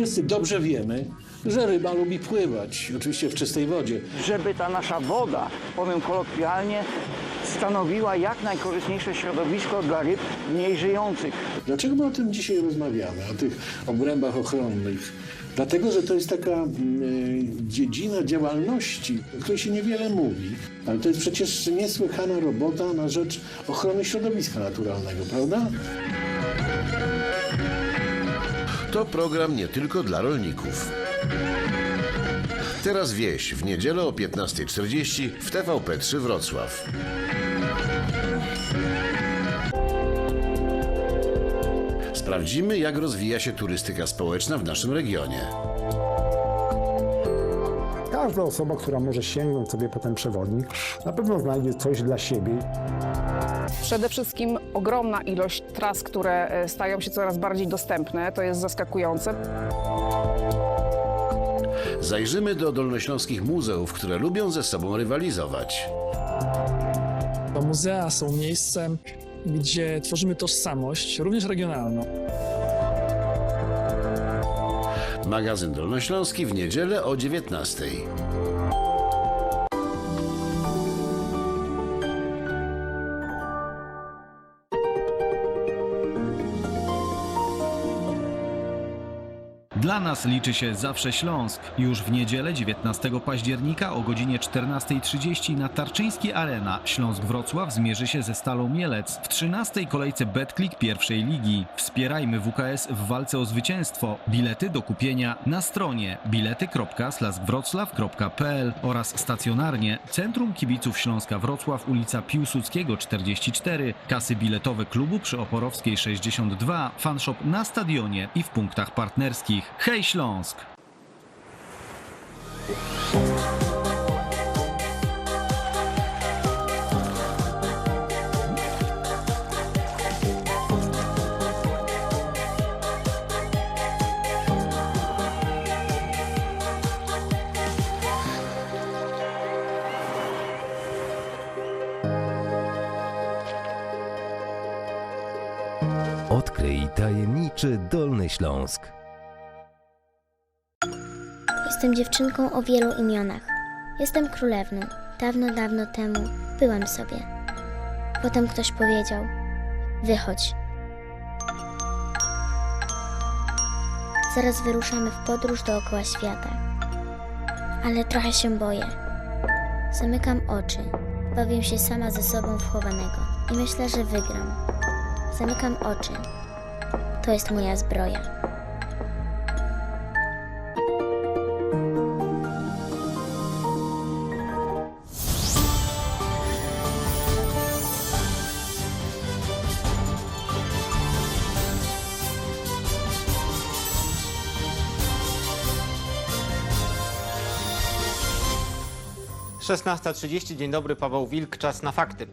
Wszyscy dobrze wiemy, że ryba lubi pływać, oczywiście w czystej wodzie. żeby ta nasza woda, powiem kolokwialnie, stanowiła jak najkorzystniejsze środowisko dla ryb mniej żyjących. Dlaczego my o tym dzisiaj rozmawiamy, o tych obrębach ochronnych? Dlatego, że to jest taka y, dziedzina działalności, o której się niewiele mówi, ale to jest przecież niesłychana robota na rzecz ochrony środowiska naturalnego, prawda? To program nie tylko dla rolników. Teraz wieś w niedzielę o 15.40 w TVP3 Wrocław. Sprawdzimy, jak rozwija się turystyka społeczna w naszym regionie. Każda osoba, która może sięgnąć sobie po ten przewodnik, na pewno znajdzie coś dla siebie. Przede wszystkim ogromna ilość tras, które e, stają się coraz bardziej dostępne. To jest zaskakujące. Zajrzymy do dolnośląskich muzeów, które lubią ze sobą rywalizować. To muzea są miejscem, gdzie tworzymy tożsamość, również regionalną. Magazyn Dolnośląski w niedzielę o 19.00. Dla nas liczy się zawsze Śląsk. Już w niedzielę 19 października o godzinie 14.30 na Tarczyńskiej Arena Śląsk-Wrocław zmierzy się ze Stalą Mielec w 13. kolejce Betclick pierwszej ligi. Wspierajmy WKS w walce o zwycięstwo. Bilety do kupienia na stronie bilety.slaskwroclaw.pl oraz stacjonarnie Centrum Kibiców Śląska Wrocław ulica Piłsudskiego 44, kasy biletowe klubu przy Oporowskiej 62, fanshop na stadionie i w punktach partnerskich. Hej Śląsk! Odkryj tajemniczy Dolny Śląsk. Jestem dziewczynką o wielu imionach. Jestem królewną. Dawno, dawno temu byłem sobie. Potem ktoś powiedział: Wychodź. Zaraz wyruszamy w podróż dookoła świata. Ale trochę się boję. Zamykam oczy. Bawię się sama ze sobą w chowanego i myślę, że wygram. Zamykam oczy. To jest moja zbroja. Szesnasta trzydzieści. Dzień dobry, Paweł Wilk, czas na fakty.